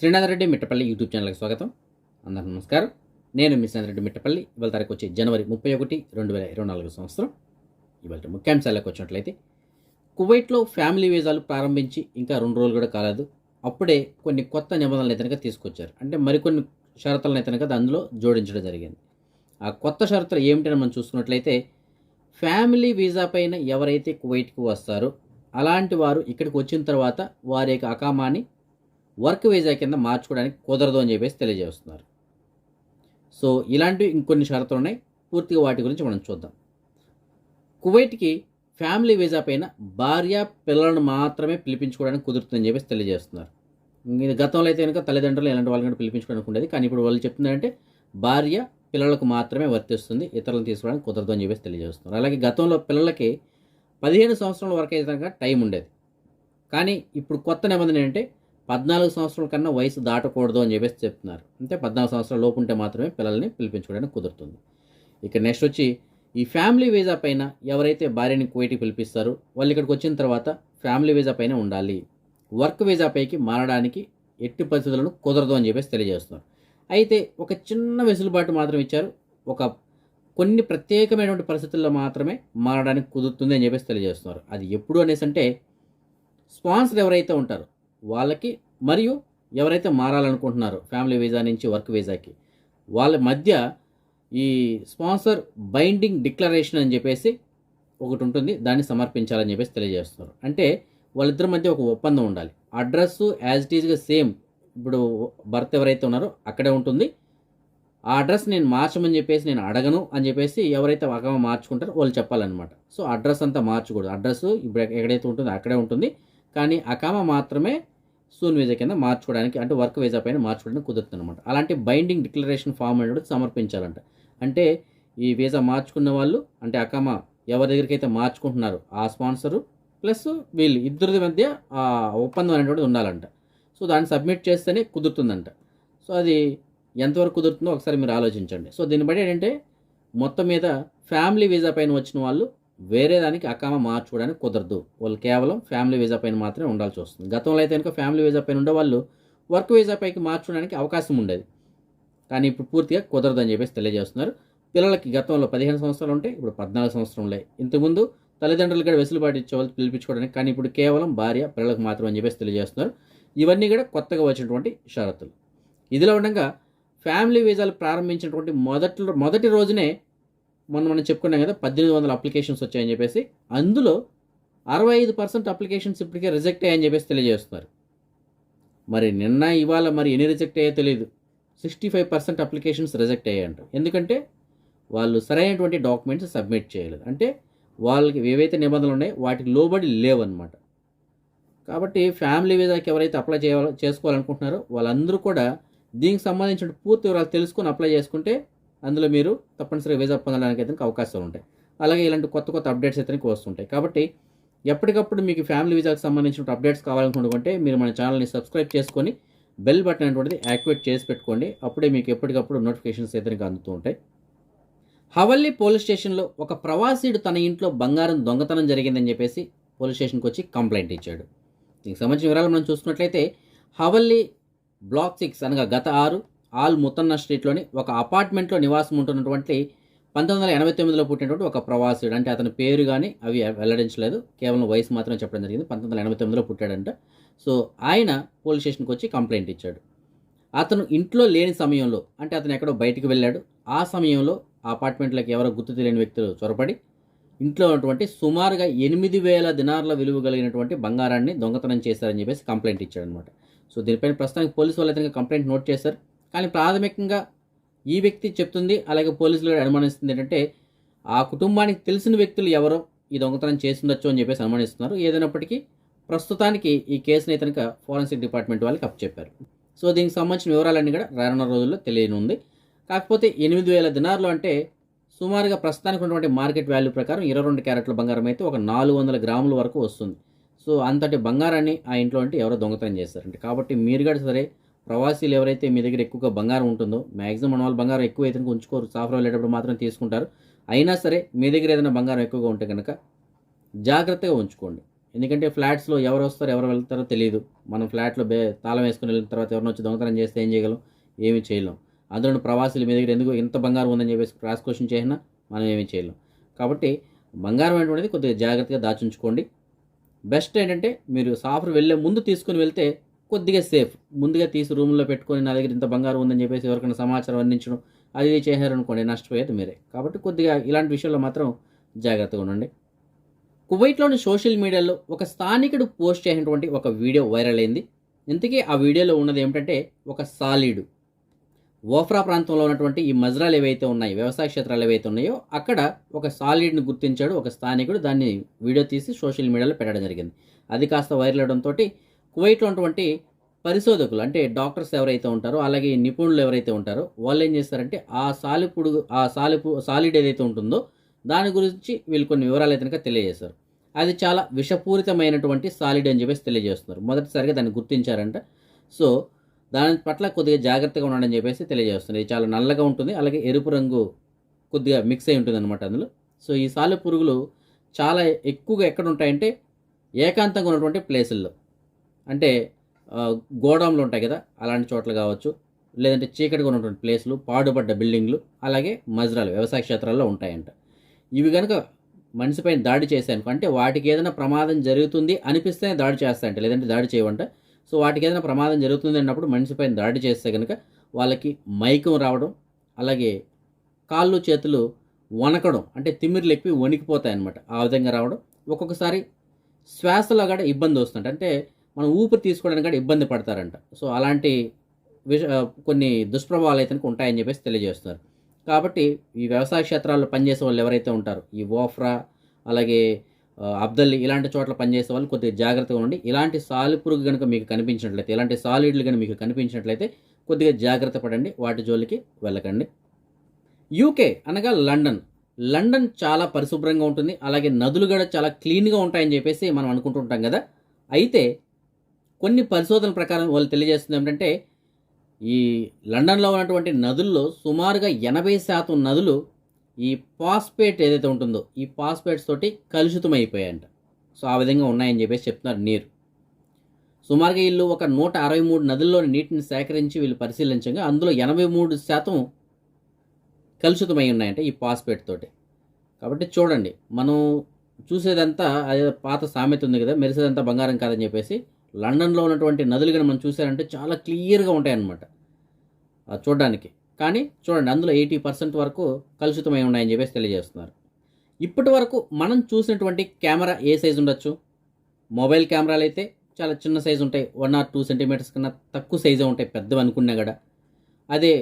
Srinath Reddy Mittapalli YouTube ఛానల్కి స్వాగతం. అందరికీ నమస్కారం. నేను మీ శ్రీనాథ్ రెడ్డి మిట్టపల్లి. ఇవాళ తారీఖు వచ్చి జనవరి ముప్పై ఒకటి రెండు వేల ఇరవై నాలుగు సంవత్సరం. ఇవాళ ముఖ్యాంశాలకు వచ్చినట్లయితే కువైట్లో ఫ్యామిలీ వీజాలు ప్రారంభించి ఇంకా రెండు రోజులు కూడా కాలేదు. అప్పుడే కొన్ని కొత్త నిబంధనలు అయితే తీసుకొచ్చారు. అంటే మరికొన్ని షరతులను అయితే అందులో జోడించడం జరిగింది. ఆ కొత్త షరతులు ఏమిటని మనం చూసుకున్నట్లయితే ఫ్యామిలీ వీజా పైన ఎవరైతే కువైట్కి వస్తారో అలాంటి వారు ఇక్కడికి వచ్చిన తర్వాత వారి యొక్క అకామాని వర్క్ వీజా కింద మార్చుకోవడానికి కుదరదు అని చెప్పేసి తెలియజేస్తున్నారు. సో ఇలాంటివి ఇంకొన్ని షరతులు ఉన్నాయి. పూర్తిగా వాటి గురించి మనం చూద్దాం. కువైట్కి ఫ్యామిలీ వీజా పైన భార్య పిల్లలను మాత్రమే పిలిపించుకోవడానికి కుదురుతుందని చెప్పేసి తెలియజేస్తున్నారు. గతంలో అయితే కనుక తల్లిదండ్రులు ఇలాంటి వాళ్ళని కూడా పిలిపించుకోవడానికి ఉండేది. కానీ ఇప్పుడు వాళ్ళు చెప్తున్నారంటే భార్య పిల్లలకు మాత్రమే వర్తిస్తుంది. ఇతరులను తీసుకోవడానికి కుదరదు అని చెప్పేసి తెలియజేస్తున్నారు. అలాగే గతంలో పిల్లలకి పదిహేను సంవత్సరాల వరకు అయితే కనుక టైం ఉండేది. కానీ ఇప్పుడు కొత్త నిబంధన ఏంటంటే పద్నాలుగు సంవత్సరాల కన్నా వయసు దాటకూడదు అని చెప్పేసి చెప్తున్నారు. అంటే పద్నాలుగు సంవత్సరాల లోపు ఉంటే మాత్రమే పిల్లల్ని పిలిపించుకోవడానికి కుదురుతుంది. ఇక నెక్స్ట్ వచ్చి ఈ ఫ్యామిలీ వీజా పైన ఎవరైతే భార్యని కువైట్కి పిలిపిస్తారో వాళ్ళు ఇక్కడికి వచ్చిన తర్వాత ఫ్యామిలీ వీజా పైన ఉండాలి. వర్క్ వీజా పైకి మారడానికి ఎట్టి పరిస్థితులను కుదరదు అని చెప్పేసి తెలియజేస్తున్నారు. అయితే ఒక చిన్న వెసులుబాటు మాత్రం ఇచ్చారు. ఒక కొన్ని ప్రత్యేకమైనటువంటి పరిస్థితుల్లో మాత్రమే మారడానికి కుదురుతుంది అని చెప్పేసి తెలియజేస్తున్నారు. అది ఎప్పుడు అనేసి అంటే స్పాన్సర్ ఎవరైతే ఉంటారో వాళ్ళకి మరియు ఎవరైతే మారాలనుకుంటున్నారో ఫ్యామిలీ వీజా నుంచి వర్క్ వీజాకి వాళ్ళ మధ్య ఈ స్పాన్సర్ బైండింగ్ డిక్లరేషన్ అని చెప్పేసి ఒకటి ఉంటుంది. దాన్ని సమర్పించాలని చెప్పేసి తెలియజేస్తున్నారు. అంటే వాళ్ళిద్దరి మధ్య ఒక ఒప్పందం ఉండాలి. అడ్రస్ యాజ్ ఇట్ ఈజ్గా సేమ్. ఇప్పుడు భర్త ఎవరైతే ఉన్నారో అక్కడే ఉంటుంది. ఆ అడ్రస్ నేను మార్చమని చెప్పేసి నేను అడగను అని చెప్పేసి ఎవరైతే అకమ మార్చుకుంటారో వాళ్ళు చెప్పాలన్నమాట. సో అడ్రస్ అంతా మార్చకూడదు. అడ్రస్ ఇప్పుడు ఎక్కడైతే ఉంటుందో అక్కడే ఉంటుంది. కానీ అకామ మాత్రమే సూన్ వీజా కింద మార్చుకోవడానికి అంటే వర్క్ వీజా పైన మార్చుకోవడానికి కుదురుతుంది అనమాట అలాంటి బైండింగ్ డిక్లరేషన్ ఫామ్ అనేది సమర్పించాలంట. అంటే ఈ వీజా మార్చుకున్న వాళ్ళు అంటే అకామ ఎవరి దగ్గరికి అయితే మార్చుకుంటున్నారో ఆ స్పాన్సరు ప్లస్ వీళ్ళు ఇద్దరి మధ్య ఆ ఒప్పందం అనేటువంటిది ఉండాలంట. సో దాన్ని సబ్మిట్ చేస్తేనే కుదురుతుందంట. సో అది ఎంతవరకు కుదురుతుందో ఒకసారి మీరు ఆలోచించండి. సో దీన్ని బట్టి ఏంటంటే మొత్తం మీద ఫ్యామిలీ వీజా పైన వచ్చిన వాళ్ళు వేరే దానికి అకామ మార్చుకోవడానికి కుదరదు. వాళ్ళు కేవలం ఫ్యామిలీ వీజా పైన మాత్రమే ఉండాల్సి వస్తుంది. గతంలో అయితే కనుక ఫ్యామిలీ వీజా పైన ఉండేవాళ్ళు వర్క్ వీజా పైకి మార్చుకోవడానికి అవకాశం ఉండేది. కానీ ఇప్పుడు పూర్తిగా కుదరదు అని చెప్పేసి తెలియజేస్తున్నారు. పిల్లలకి గతంలో పదిహేను సంవత్సరాలు ఉంటే ఇప్పుడు పద్నాలుగు సంవత్సరాలు. ఇంతకుముందు తల్లిదండ్రులు కూడా వెసులుబాటు ఇచ్చేవాళ్ళు పిలిపించుకోవడానికి కానీ ఇప్పుడు కేవలం భార్య పిల్లలకు మాత్రం అని చెప్పేసి తెలియజేస్తున్నారు. ఇవన్నీ కూడా కొత్తగా వచ్చినటువంటి షరతులు. ఇదిలో ఉండగా ఫ్యామిలీ వీజాలు ప్రారంభించినటువంటి మొదటి మొదటి రోజునే మొన్న మనం చెప్పుకున్నాం కదా పద్దెనిమిది వందల అప్లికేషన్స్ వచ్చాయని చెప్పేసి అందులో అరవై ఐదు పర్సెంట్ అప్లికేషన్స్ ఇప్పటికే రిజెక్ట్ అయ్యాయని చెప్పేసి తెలియజేస్తున్నారు. మరి నిన్న ఇవాళ మరి ఎన్ని రిజెక్ట్ అయ్యాయో తెలియదు sixty five percent applications reject అయ్యాయంట. ఎందుకంటే వాళ్ళు సరైనటువంటి డాక్యుమెంట్స్ సబ్మిట్ చేయలేదు. అంటే వాళ్ళకి ఏవైతే నిబంధనలు ఉన్నాయో వాటికి లోబడి లేవన్నమాట. కాబట్టి ఫ్యామిలీ వీసాకి ఎవరైతే అప్లై చేయాలో చేసుకోవాలనుకుంటున్నారో వాళ్ళందరూ కూడా దీనికి సంబంధించిన పూర్తి వివరాలు తెలుసుకొని అప్లై చేసుకుంటే అందులో మీరు తప్పనిసరిగా వీసా పొందడానికి అయితే అవకాశాలు ఉంటాయి. అలాగే ఇలాంటి కొత్త కొత్త అప్డేట్స్ అయితే వస్తుంటాయి. కాబట్టి ఎప్పటికప్పుడు మీకు ఫ్యామిలీ వీసాకి సంబంధించిన అప్డేట్స్ కావాలనుకుంటే మీరు మన ఛానల్ని సబ్స్క్రైబ్ చేసుకొని బెల్ బటన్ అనేటువంటిది యాక్టివేట్ చేసి పెట్టుకోండి. అప్పుడే మీకు ఎప్పటికప్పుడు నోటిఫికేషన్స్ అయితే అందుతూ ఉంటాయి. హవల్లీ పోలీస్ స్టేషన్లో ఒక ప్రవాసీడు తన ఇంట్లో బంగారం దొంగతనం జరిగిందని చెప్పేసి పోలీస్ స్టేషన్కి వచ్చి కంప్లైంట్ ఇచ్చాడు. దీనికి సంబంధించిన వివరాలు మనం చూసుకున్నట్లయితే హవల్లీ బ్లాక్ సిక్స్ అనగా గత ఆరు ఆల్ ముతన్న స్ట్రీట్లోని ఒక అపార్ట్మెంట్లో నివాసం ఉంటున్నటువంటి పంతొమ్మిది వందల ఎనభై తొమ్మిదిలో పుట్టినటువంటి ఒక ప్రవాసుడు. అంటే అతని పేరు కానీ అవి వెల్లడించలేదు. కేవలం వయసు మాత్రమే చెప్పడం జరిగింది. పంతొమ్మిది వందల ఎనభై తొమ్మిదిలో పుట్టాడంట. సో ఆయన పోలీస్ స్టేషన్కి వచ్చి కంప్లైంట్ ఇచ్చాడు. అతను ఇంట్లో లేని సమయంలో అంటే అతను ఎక్కడో బయటికి వెళ్ళాడు. ఆ సమయంలో ఆ అపార్ట్మెంట్లోకి ఎవరో గుర్తు తెలియని వ్యక్తులు చొరపడి ఇంట్లో ఉన్నటువంటి సుమారుగా ఎనిమిది వేల దినార్ల విలువ కలిగినటువంటి బంగారాన్ని దొంగతనం చేశారని చెప్పేసి కంప్లైంట్ ఇచ్చాడనమాట సో దీనిపైన ప్రస్తుతానికి పోలీసు వాళ్ళు అయితే కంప్లైంట్ నోట్ చేశారు. కానీ ప్రాథమికంగా ఈ వ్యక్తి చెప్తుంది అలాగే పోలీసులు కూడా అనుమానిస్తుంది ఏంటంటే ఆ కుటుంబానికి తెలిసిన వ్యక్తులు ఎవరో ఈ దొంగతనం చేసిండొచ్చు అని చెప్పేసి అనుమానిస్తున్నారు. ఏదైనప్పటికీ ప్రస్తుతానికి ఈ కేసుని కనుక ఫోరెన్సిక్ డిపార్ట్మెంట్ వాళ్ళకి అప్పచెప్పారు. సో దీనికి సంబంధించిన వివరాలన్నీ కూడా రానున్న రోజుల్లో తెలియనుంది. కాకపోతే ఎనిమిది వేల దినార్లు అంటే సుమారుగా ప్రస్తుతానికి ఉన్నటువంటి మార్కెట్ వాల్యూ ప్రకారం ఇరవై రెండు క్యారెట్ల బంగారం అయితే ఒక నాలుగు వందల గ్రాముల వరకు వస్తుంది. సో అంతటి బంగారాన్ని ఆ ఇంట్లో అంటే ఎవరో దొంగతనం చేస్తారంటే కాబట్టి మీరు కూడా సరే ప్రవాసీలు ఎవరైతే మీ దగ్గర ఎక్కువగా బంగారం ఉంటుందో మ్యాక్సిమం మన వాళ్ళు బంగారం ఎక్కువ అయితే ఉంచుకోరు. సాఫ్రా వెళ్ళేటప్పుడు మాత్రం తీసుకుంటారు. అయినా సరే మీ దగ్గర ఏదైనా బంగారం ఎక్కువగా ఉంటే కనుక జాగ్రత్తగా ఉంచుకోండి. ఎందుకంటే ఫ్లాట్స్లో ఎవరు వస్తారో ఎవరు వెళ్తారో తెలియదు మనం ఫ్లాట్లో బే తాళం వేసుకుని వెళ్ళిన తర్వాత ఎవరిని వచ్చి దొంగతనం చేస్తే ఏం చేయగలం? ఏమీ చేయలేం. అందులో ప్రవాసులు మీ దగ్గర ఎందుకు ఇంత బంగారం ఉందని చెప్పేసి క్రాస్ క్వశ్చన్ చేసినా మనం ఏమీ చేయలేం. కాబట్టి బంగారం అనేటువంటిది కొద్దిగా జాగ్రత్తగా దాచుంచుకోండి. బెస్ట్ ఏంటంటే మీరు సాఫర్ వెళ్ళే ముందు తీసుకుని వెళ్తే కొద్దిగా సేఫ్. ముందుగా తీసి రూమ్లో పెట్టుకొని నా దగ్గర ఇంత బంగారం ఉందని చెప్పేసి ఎవరికైనా సమాచారం అందించడం అది ఇది చేశారనుకోండి నష్టపోయేది మీరే. కాబట్టి కొద్దిగా ఇలాంటి విషయంలో మాత్రం జాగ్రత్తగా ఉండండి. కువైట్లోని సోషల్ మీడియాలో ఒక స్థానికుడు పోస్ట్ చేసినటువంటి ఒక వీడియో వైరల్ అయింది. ఇంతకీ ఆ వీడియోలో ఉన్నది ఏమిటంటే ఒక సాలీడు. ఓఫ్రా ప్రాంతంలో ఉన్నటువంటి ఈ మజ్రాలు ఏవైతే ఉన్నాయి వ్యవసాయ క్షేత్రాలు ఏవైతే ఉన్నాయో అక్కడ ఒక సాలిడ్ని గుర్తించాడు ఒక స్థానికుడు. దాన్ని వీడియో తీసి సోషల్ మీడియాలో పెట్టడం జరిగింది. అది కాస్త వైరల్ అవడంతో కువైట్లో ఉన్నటువంటి పరిశోధకులు అంటే డాక్టర్స్ ఎవరైతే ఉంటారో అలాగే నిపుణులు ఎవరైతే ఉంటారో వాళ్ళు ఏం చేస్తారంటే ఆ సాలిపుడు ఆ సాలిపు సాలిడ్ ఏదైతే ఉంటుందో దాని గురించి వీళ్ళు కొన్ని వివరాలు అయితే కనుక తెలియజేశారు. అది చాలా విషపూరితమైనటువంటి సాలిడ్ అని చెప్పేసి తెలియజేస్తున్నారు. మొదటిసారిగా దాన్ని గుర్తించారంట. సో దాని పట్ల కొద్దిగా జాగ్రత్తగా ఉండాలని చెప్పేసి తెలియజేస్తుంది ఇది చాలా నల్లగా ఉంటుంది అలాగే ఎరుపు రంగు కొద్దిగా మిక్స్ అయి ఉంటుంది అనమాట అందులో. సో ఈ సాలె పురుగులు చాలా ఎక్కువగా ఎక్కడ ఉంటాయంటే ఏకాంతంగా ఉన్నటువంటి ప్లేసుల్లో. అంటే గోడౌన్లు ఉంటాయి కదా అలాంటి చోట్ల కావచ్చు. లేదంటే చీకటిగా ఉన్నటువంటి ప్లేస్లు పాడుపడ్డ బిల్డింగ్లు అలాగే మజ్రాలు వ్యవసాయ క్షేత్రాల్లో ఉంటాయంట. ఇవి కనుక మనిషిపైన దాడి చేశాయనుకో అంటే వాటికి ఏదైనా ప్రమాదం జరుగుతుంది అనిపిస్తేనే దాడి చేస్తాయంట లేదంటే దాడి చేయవంట. సో వాటికి ఏదైనా ప్రమాదం జరుగుతుంది అన్నప్పుడు మనిషిపైన దాడి చేస్తే కనుక వాళ్ళకి మైకం రావడం అలాగే కాళ్ళు చేతులు వణకడం అంటే తిమ్మిర్లు ఎక్కువ వణికిపోతాయి అన్నమాట ఆ విధంగా రావడం ఒక్కొక్కసారి శ్వాసలో కూడా ఇబ్బంది వస్తుంట అంటే మనం ఊపిరి తీసుకోవడానికి కూడా ఇబ్బంది పడతారంట. సో అలాంటి విష కొన్ని దుష్ప్రభావాలు అయితే ఉంటాయని చెప్పేసి తెలియజేస్తున్నారు. కాబట్టి ఈ వ్యవసాయ క్షేత్రాల్లో పనిచేసే వాళ్ళు ఎవరైతే ఉంటారో ఈ ఓఫ్రా అలాగే అబ్దల్ ఇలాంటి చోట్ల పనిచేసే వాళ్ళు కొద్దిగా జాగ్రత్తగా ఉండి ఇలాంటి సాలిపురుగు కనుక మీకు కనిపించినట్లయితే ఇలాంటి సాలిడ్లు కనుక మీకు కనిపించినట్లయితే కొద్దిగా జాగ్రత్త పడండి వాటి జోలికి వెళ్ళకండి. యూకే అనగా లండన్. లండన్ చాలా పరిశుభ్రంగా ఉంటుంది. అలాగే నదులు కూడా చాలా క్లీన్గా ఉంటాయని చెప్పేసి మనం అనుకుంటుంటాం కదా. అయితే కొన్ని పరిశోధనల ప్రకారం వాళ్ళు తెలియజేస్తుంది ఏమిటంటే ఈ లండన్లో ఉన్నటువంటి నదుల్లో సుమారుగా ఎనభై శాతం నదులు ఈ పాస్పేట్ ఏదైతే ఉంటుందో ఈ పాస్పేట్స్ తోటి కలుషితమైపోయాయంట. సో ఆ విధంగా ఉన్నాయని చెప్పేసి చెప్తున్నారు నీరు. సుమారుగా వీళ్ళు ఒక నూట అరవై మూడు నదుల్లోని నీటిని సేకరించి వీళ్ళు పరిశీలించగా అందులో ఎనభై మూడు శాతం కలుషితమై ఉన్నాయంట ఈ పాస్పేట్ తోటి. కాబట్టి చూడండి మనం చూసేదంతా అదే పాత సామెత ఉంది కదా మెరిసేదంతా బంగారం కాదని చెప్పేసి లండన్లో ఉన్నటువంటి నదులు కానీ మనం చూసారంటే చాలా క్లియర్గా ఉంటాయన్నమాట. చూడడానికి. కానీ చూడండి అందులో ఎయిటీ పర్సెంట్ వరకు కలుషితమై ఉన్నాయని చెప్పేసి తెలియజేస్తున్నారు. ఇప్పటి వరకు మనం చూసినటువంటి కెమెరా ఏ సైజు ఉండొచ్చు? మొబైల్ కెమెరాలు అయితే చాలా చిన్న సైజు ఉంటాయి. వన్ ఆర్ టూ సెంటీమీటర్స్ కన్నా తక్కువ సైజే ఉంటాయి పెద్దవి అనుకున్నా కూడా. అదే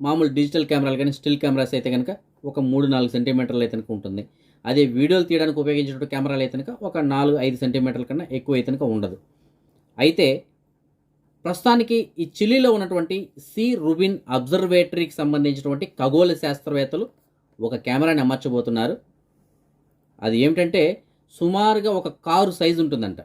మామూలు డిజిటల్ కెమెరాలు కానీ స్టిల్ కెమెరాస్ అయితే కనుక ఒక మూడు నాలుగు సెంటీమీటర్లు అయితే కనుక ఉంటుంది. అదే వీడియోలు తీయడానికి ఉపయోగించినటువంటి కెమెరాలు అయితే కనుక ఒక నాలుగు ఐదు సెంటీమీటర్ల కన్నా ఎక్కువ అయితే కనుక ఉండదు. అయితే ప్రస్తుతానికి ఈ చిలీలో ఉన్నటువంటి సి రుబిన్ అబ్జర్వేటరీకి సంబంధించినటువంటి ఖగోళ శాస్త్రవేత్తలు ఒక కెమెరాని అమర్చబోతున్నారు. అది ఏమిటంటే సుమారుగా ఒక కారు సైజు ఉంటుందంట.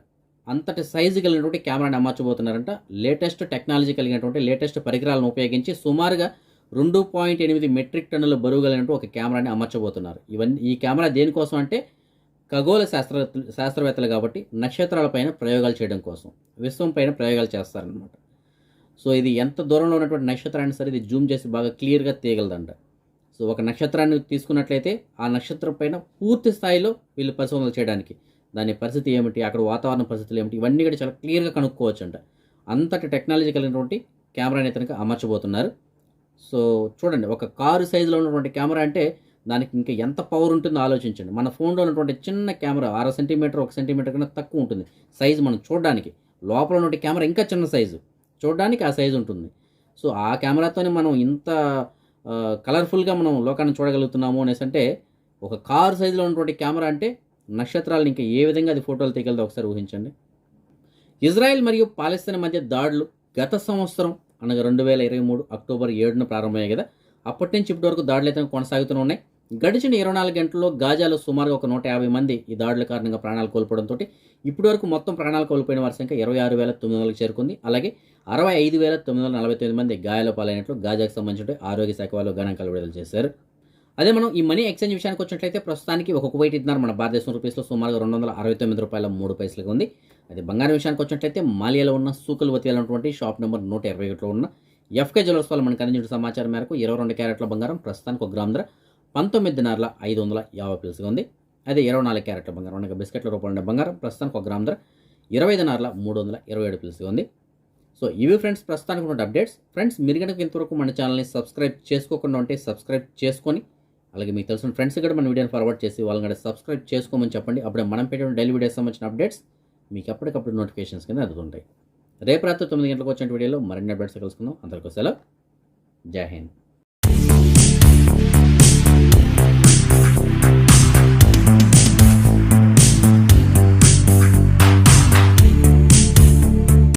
అంతటి సైజు కలిగినటువంటి కెమెరాని అమర్చబోతున్నారంట. లేటెస్ట్ టెక్నాలజీ కలిగినటువంటి లేటెస్ట్ పరికరాలను ఉపయోగించి సుమారుగా రెండు పాయింట్ ఎనిమిది మెట్రిక్ టన్నుల బరువు కలిగినటువంటి ఒక కెమెరాని అమర్చబోతున్నారు. ఇవన్నీ ఈ కెమెరా దేనికోసం అంటే ఖగోళ శాస్త్ర శాస్త్రవేత్తలు కాబట్టి నక్షత్రాలపైన ప్రయోగాలు చేయడం కోసం విశ్వం పైన ప్రయోగాలు చేస్తారనమాట సో ఇది ఎంత దూరంలో ఉన్నటువంటి నక్షత్రాన్ని సరే ఇది జూమ్ చేసి బాగా క్లియర్గా తీయగలదంట. సో ఒక నక్షత్రాన్ని తీసుకున్నట్లయితే ఆ నక్షత్రం పైన పూర్తి స్థాయిలో వీళ్ళు పరిశోధనలు చేయడానికి దాని పరిస్థితి ఏమిటి అక్కడ వాతావరణ పరిస్థితులు ఏమిటి ఇవన్నీ కూడా చాలా క్లియర్గా కనుక్కోవచ్చు అంట అంతటి టెక్నాలజీ కలిగినటువంటి కెమెరాని అయితే అమర్చబోతున్నారు. సో చూడండి ఒక కారు సైజులో ఉన్నటువంటి కెమెరా అంటే దానికి ఇంకా ఎంత పవర్ ఉంటుందో ఆలోచించండి. మన ఫోన్లో ఉన్నటువంటి చిన్న కెమెరా అర సెంటీమీటర్ ఒక సెంటీమీటర్ కన్నా తక్కువ ఉంటుంది. సైజు మనం చూడడానికి. లోపల ఉన్నటువంటి కెమెరా ఇంకా చిన్న సైజు చూడడానికి ఆ సైజు ఉంటుంది. సో ఆ కెమెరాతోనే మనం ఇంత కలర్ఫుల్గా మనం లోకాన్ని చూడగలుగుతున్నాము అనేసి అంటే ఒక కారు సైజులో ఉన్నటువంటి కెమెరా అంటే నక్షత్రాలను ఇంకా ఏ విధంగా అది ఫోటోలు తీయగలదో ఒకసారి ఊహించండి. ఇజ్రాయెల్ మరియు పాలస్తీన్ మధ్య దాడులు గత సంవత్సరం అనగా రెండు వేల ఇరవై మూడు అక్టోబర్ ఏడున ప్రారంభమయ్యాయి కదా. అప్పటి నుంచి ఇప్పటి వరకు దాడులు అయితే కొనసాగుతూనే ఉన్నాయి. గడిచిన ఇరవై నాలుగు గంటల్లో గాజాలో సుమారుగా ఒక నూట యాభై మంది ఈ దాడుల కారణంగా ప్రాణాలు కోల్పోవడంతో ఇప్పటి వరకు మొత్తం ప్రాణాలు కోల్పోయిన వారి సంఖ్య ఇరవై ఆరు వేల తొమ్మిది వందలకు చేరుకుంది. అలాగే అరవై ఐదు వేల తొమ్మిది వందల నలభై తొమ్మిది మంది గాయాల పాలైనట్లు గాజాకు సంబంధించిన ఆరోగ్య శాఖ వాళ్ళు గణాంకాలు విడుదల చేశారు. అదే మనం ఈ మనీ ఎక్స్చేంజ్ విషయానికి వచ్చినట్లయితే ప్రస్తుతానికి ఒక కువైట్ ఇద్దరు మన భారతదేశం రూపీస్లో సుమారుగా రెండు వందల అరవై తొమ్మిది రూపాయల మూడు పైసలుగా ఉంది. అదే బంగారం విషయానికి వచ్చినట్లయితే మాలియాలో ఉన్న సూకులు ఉన్నటువంటి షాప్ నెంబర్ నూట ఇరవై ఒకటిలో ఉన్న ఎఫ్కే జ్యువెలర్స్ వాళ్ళు మనకు అందించిన సమాచారం మేరకు ఇరవై రెండు క్యారెట్ల బంగారం ప్రస్తుతానికి ఒక గ్రామ్ ధర పంతొమ్మిది ఐదు వందల యాభై పిలుసుగా ఉంది. అదే ఇరవై నాలుగు క్యారెట్ల బంగారం అనగా బిస్కెట్ల రూపంలో ఉండే బంగారం ప్రస్తుతానికి ఒక గ్రామ్ ధర ఇరవై నార్ల మూడు వందల ఇరవై ఏడు పిలుసుగా ఉంది. సో ఇవి ఫ్రెండ్స్ ప్రస్తుతానికి ఉన్న అప్డేట్స్. ఫ్రెండ్స్ మీరు కనుక ఇంతవరకు మన ఛానల్ని సబ్స్క్రైబ్ చేసుకోకుండా ఉంటే సబ్స్క్రైబ్ చేసుకొని అలాగే మీకు తెలిసిన ఫ్రెండ్స్ కూడా మన వీడియోని ఫార్వర్డ్ చేసి వాళ్ళని కూడా సబ్స్క్రైబ్ చేసుకోమని చెప్పండి. అప్పుడే మనం పెట్టిన డైలీ వీడియోస్ సంబంధించిన అప్డేట్స్ మీకు ఎప్పటికప్పుడు నోటిఫికేషన్స్ కింద అందుతుంటాయి. రేపు రాత్రి తొమ్మిది గంటలకు వచ్చిన వీడియోలో మరిన్ని అప్డేట్స్ కలుసుకుందాం అందరికీ సెలవు. జై హింద్.